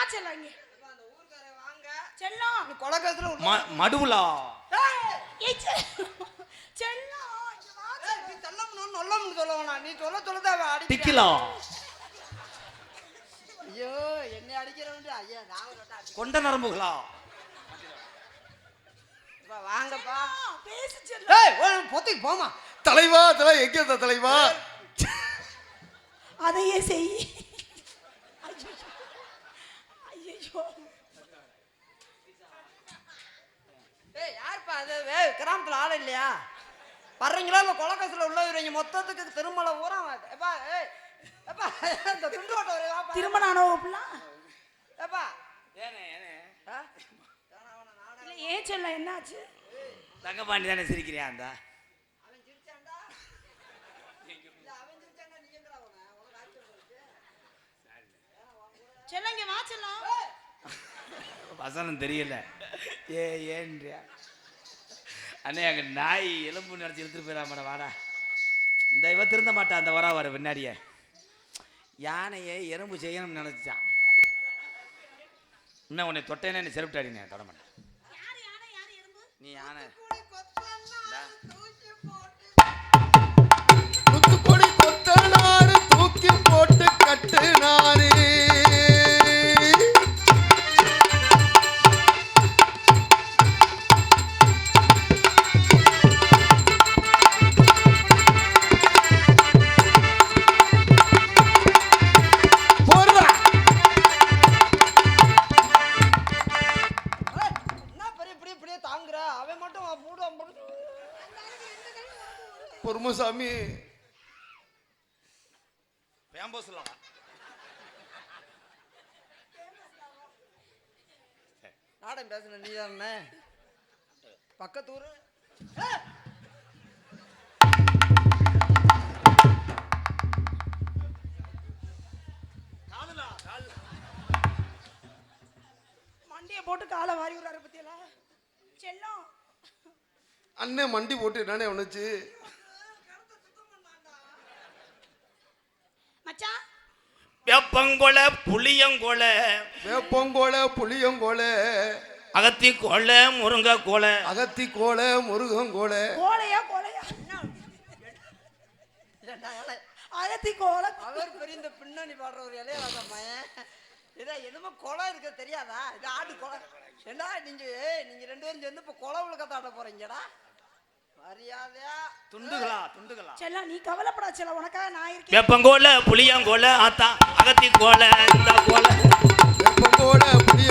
வா செல்லம். ம- மடுவுலா. ஏய் செல்லம். நீ தள்ளம்னு நொல்லம்னு சொல்ல வேணாம். நீ சொல்ல சொல்லதான் அவ அடிக்கிறா. டிக்கிலா ஐயோ என்னை அடிக்கிறவன்ட்டு ஐயா நான் அடி- கொண்ட நரம்புகளா? வாங்கப்பா. ஆ, பேசு செல்லம். ஏய் ஒரு பொத்திக்கு போமா தலைவா தலை எங்க தலைவா? அதையே செய் ஐயோ ஐயோ ஏய் யாருப்பா அது ஏய் கிராமத்துல ஆள் இல்லையா? வர்றீங்களா? இல்லை கொலக்கத்துல உள்ளவங்க மொத்தத்துக்கு திருமலை ஊரா? எப்பா ஏய் எப்பா இந்த துண்டு ஓட்ட ஒரு வாப்பா. திருமணம் ஆனவ அப்படிலாம் எப்பா. ஏனே ஏனே? இல்ல ஏன் செல்லம் என்னாச்சு? தங்கபாண்டி தானே சிரிக்கிறியா அந்த? இங்க வா செல்லம் வசனம் தெரியல. ஏ ஏன்றியா? அண்ணே அங்க நாய் எலும்பு நினைச்சு இழுத்துட்டு போயிடாமட வாடா. இந்த இவ திருந்த மாட்டா அந்த வரா வர பின்னாடியே. யானையை எறும்பு செய்யணும்னு நினைச்சான். இன்னும் உன்னை தொட்டேனே நீ தொட மாட்டேன். யானை? யார் எறும்பு? நீ யானை. பொறுமசாமி பேம்போ சொல்லலாம் நாடம் பேசுன நீ தானே பக்கத்தூர் மண்டியை போட்டு காலை வாரி விடுறாரு பத்தியெல்லாம் செல்லம். அண்ணன் மண்டி போட்டு என்னண்ணே உனச்சு வேப்பங்கொலை புளியங்கொலை வேப்பங்கோல புளியங்கோல அகத்தி கொலை முருங்கை கொலை அகத்தி கோல முருகங்கோல கோலையா கோலையா அகத்தி கோலை அவர் பெரிய இந்த பின்னணி பாடுற ஒரு இளையராஜா மயன் இதா என்னமோ குளம் இருக்க தெரியாதா? இது ஆடு குளம் என்ன நீங்க நீங்க ரெண்டு பேரும் சேர்ந்து இப்ப குளம் உழுக்கத்தாட போறீங்கடா. துண்டுகளா துண்டுகளா? செல்லா நீ கவலைப்படா செல்லா நான் இருக்கேன். வெப்பங்கோல புளியங்கோல ஆத்தா அகத்தி கோல இந்த கோல வெப்பங்கோல புளிய